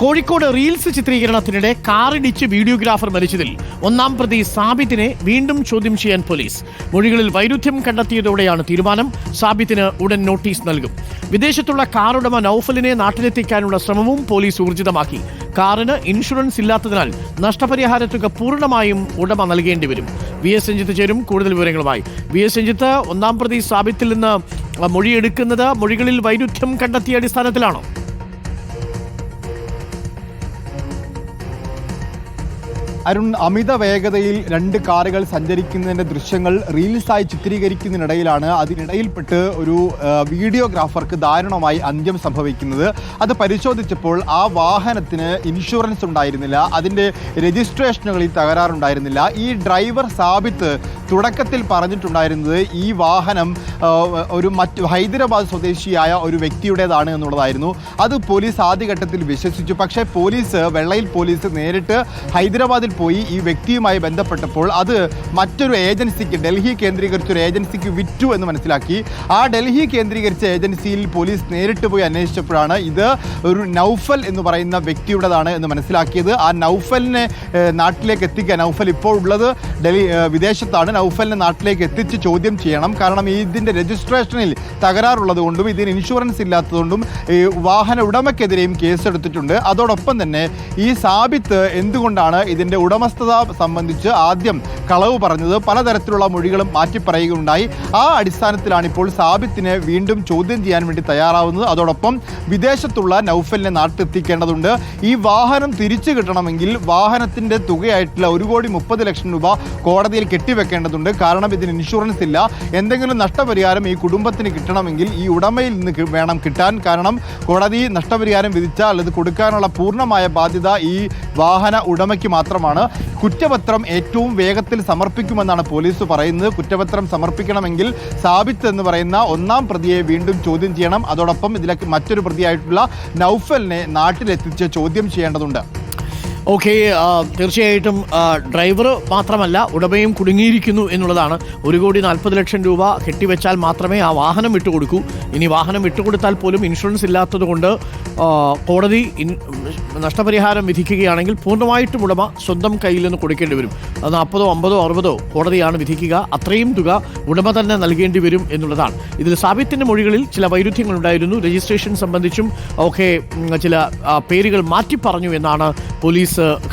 Kozhikode reels ചിത്രീകരണത്തിനിടെ കാറിടിച്ച് videographer മരിച്ചതിൽ ഒന്നാം പ്രതി സാബിത്തിനെ വീണ്ടും ചോദ്യം ചെയ്യാൻ പോലീസ്. മൊഴികളിൽ വൈരുദ്ധ്യം കണ്ടെത്തിയതോടെയാണ് തീരുമാനം. സാബിത്തിന് ഉടൻ നോട്ടീസ് നൽകും. വിദേശത്തുള്ള കാറുടമ നൌഫലിനെ നാട്ടിലെത്തിക്കാനുള്ള ശ്രമവും പോലീസ് ഊർജിതമാക്കി. കാറിന് ഇൻഷുറൻസ് ഇല്ലാത്തതിനാൽ നഷ്ടപരിഹാര തുക പൂർണമായും ഉടമ നൽകേണ്ടി വരും. വി എസ് രഞ്ജിത്ത് ചേരും കൂടുതൽ വിവരങ്ങളുമായി. വി എസ് രഞ്ജിത്ത് ഒന്നാം പ്രതി സാബിത്തിൽ നിന്ന് മൊഴിയെടുക്കുന്നത് മൊഴികളിൽ വൈരുദ്ധ്യം കണ്ടെത്തിയ അടിസ്ഥാനത്തിലാണോ? അരുൺ അമിത വേഗതയിൽ രണ്ട് കാറുകൾ സഞ്ചരിക്കുന്നതിന്റെ ദൃശ്യങ്ങൾ റീൽസായി ചിത്രീകരിക്കുന്നതിനിടയിലാണ് അതിനിടയിൽപ്പെട്ട് ഒരു വീഡിയോഗ്രാഫർക്ക് ദാരുണമായി അന്ത്യം സംഭവിക്കുന്നത്. അത് പരിശോധിച്ചപ്പോൾ ആ വാഹനത്തിന് ഇൻഷുറൻസ് ഉണ്ടായിരുന്നില്ല. അതിന്റെ രജിസ്ട്രേഷനുകളിൽ തകരാറുണ്ടായിരുന്നില്ല. ഈ ഡ്രൈവർ സാബിത്ത് തുടക്കത്തിൽ പറഞ്ഞിട്ടുണ്ടായിരുന്നത് ഈ വാഹനം ഒരു മറ്റ് ഹൈദരാബാദ് സ്വദേശിയായ ഒരു വ്യക്തിയുടേതാണ് എന്നുള്ളതായിരുന്നു. അത് പോലീസ് ആദ്യഘട്ടത്തിൽ വിശ്വസിച്ചു. പക്ഷേ പോലീസ് വെള്ളയിൽ പോലീസ് നേരിട്ട് ഹൈദരാബാദിൽ പോയി ഈ വ്യക്തിയുമായി ബന്ധപ്പെട്ടപ്പോൾ അത് മറ്റൊരു ഏജൻസിക്ക് ഡൽഹി കേന്ദ്രീകരിച്ച ഒരു ഏജൻസിക്ക് വിറ്റു എന്ന് മനസ്സിലാക്കി. ആ ഡൽഹി കേന്ദ്രീകരിച്ച ഏജൻസിയിൽ പോലീസ് നേരിട്ട് പോയി അന്വേഷിച്ചപ്പോഴാണ് ഇത് ഒരു നൗഫൽ എന്ന് പറയുന്ന വ്യക്തിയുടേതാണ് എന്ന് മനസ്സിലാക്കിയത്. ആ നൗഫലിനെ നാട്ടിലേക്ക് എത്തിക്കാൻ നൗഫൽ ഇപ്പോൾ ഉള്ളത് ഡൽഹി വിദേശത്താണ്. നൗഫലിനെ നാട്ടിലേക്ക് എത്തിച്ച് ചോദ്യം ചെയ്യണം. കാരണം ഇതിന്റെ രജിസ്ട്രേഷനിൽ തകരാറുള്ളത് കൊണ്ടും ഇതിന് ഇൻഷുറൻസ് ഇല്ലാത്തതുകൊണ്ടും ഈ വാഹന ഉടമയ്ക്കെതിരെയും കേസെടുത്തിട്ടുണ്ട്. അതോടൊപ്പം തന്നെ ഈ സാബിത്ത് എന്തുകൊണ്ടാണ് ഇതിന്റെ ഉടമസ്ഥത സംബന്ധിച്ച് ആദ്യം കളവ് പറഞ്ഞത്? പലതരത്തിലുള്ള മൊഴികളും മാറ്റി പറയുകയുണ്ടായി. ആ അടിസ്ഥാനത്തിലാണ് ഇപ്പോൾ സാബിത്തിനെ വീണ്ടും ചോദ്യം ചെയ്യാൻ വേണ്ടി തയ്യാറാവുന്നത്. അതോടൊപ്പം വിദേശത്തുള്ള നൗഫലിനെ നാട്ടിലെത്തിക്കേണ്ടതുണ്ട്. ഈ വാഹനം തിരിച്ചു കിട്ടണമെങ്കിൽ വാഹനത്തിന്റെ തുകയായിട്ടുള്ള ഒരു കോടി മുപ്പത് ലക്ഷം രൂപ കോടതിയിൽ കെട്ടിവെക്കേണ്ടതുണ്ട് കാരണം ഇതിന് ഇൻഷുറൻസ് ഇല്ല. എന്തെങ്കിലും നഷ്ടപരിഹാരം ഈ കുടുംബത്തിന് കിട്ടണമെങ്കിൽ ഈ ഉടമയിൽ നിന്ന് വേണം കിട്ടാൻ. കാരണം കോടതി നഷ്ടപരിഹാരം വിധിച്ചാൽ അത് കൊടുക്കാനുള്ള പൂർണമായ ബാധ്യത ഈ വാഹന ഉടമയ്ക്ക് മാത്രമാണ്. കുറ്റപത്രം ഏറ്റവും വേഗത്തിൽ സമർപ്പിക്കുമെന്നാണ് പോലീസ് പറയുന്നത്. കുറ്റപത്രം സമർപ്പിക്കണമെങ്കിൽ സാബിത്ത് എന്ന് പറയുന്ന ഒന്നാം പ്രതിയെ വീണ്ടും ചോദ്യം ചെയ്യണം. അതോടൊപ്പം ഇതിലേക്ക് മറ്റൊരു പ്രതിയായിട്ടുള്ള നൗഫലിനെ നാട്ടിലെത്തിച്ച് ചോദ്യം ചെയ്യേണ്ടതുണ്ട്. ഓക്കെ തീർച്ചയായിട്ടും ഡ്രൈവർ മാത്രമല്ല ഉടമയും കുടുങ്ങിയിരിക്കുന്നു എന്നുള്ളതാണ്. ഒരു കോടി നാൽപ്പത് ലക്ഷം രൂപ കെട്ടിവെച്ചാൽ മാത്രമേ ആ വാഹനം വിട്ടുകൊടുക്കൂ. ഇനി വാഹനം വിട്ടുകൊടുത്താൽ പോലും ഇൻഷുറൻസ് ഇല്ലാത്തതുകൊണ്ട് കോടതി നഷ്ടപരിഹാരം വിധിക്കുകയാണെങ്കിൽ പൂർണമായിട്ടും ഉടമ സ്വന്തം കയ്യിൽ നിന്ന് കൊടുക്കേണ്ടി വരും. അത് നാൽപ്പതോ അമ്പതോ അറുപതോ കോടതിയാണ് വിധിക്കുക. അത്രയും തുക ഉടമ തന്നെ നൽകേണ്ടി വരും എന്നുള്ളതാണ്. ഇതിൽ സാബിത്തിന്റെ മൊഴികളിൽ ചില വൈരുദ്ധ്യങ്ങൾ ഉണ്ടായിരുന്നു രജിസ്ട്രേഷൻ സംബന്ധിച്ചും ഒക്കെ ചില പേരുകൾ മാറ്റി പറഞ്ഞു എന്നാണ്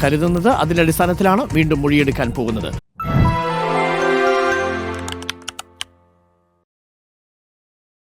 കരുതുന്നത് അതിന്റെ അടിസ്ഥാനത്തിലാണ് വീണ്ടും മൊഴിയെടുക്കാൻ പോകുന്നത്.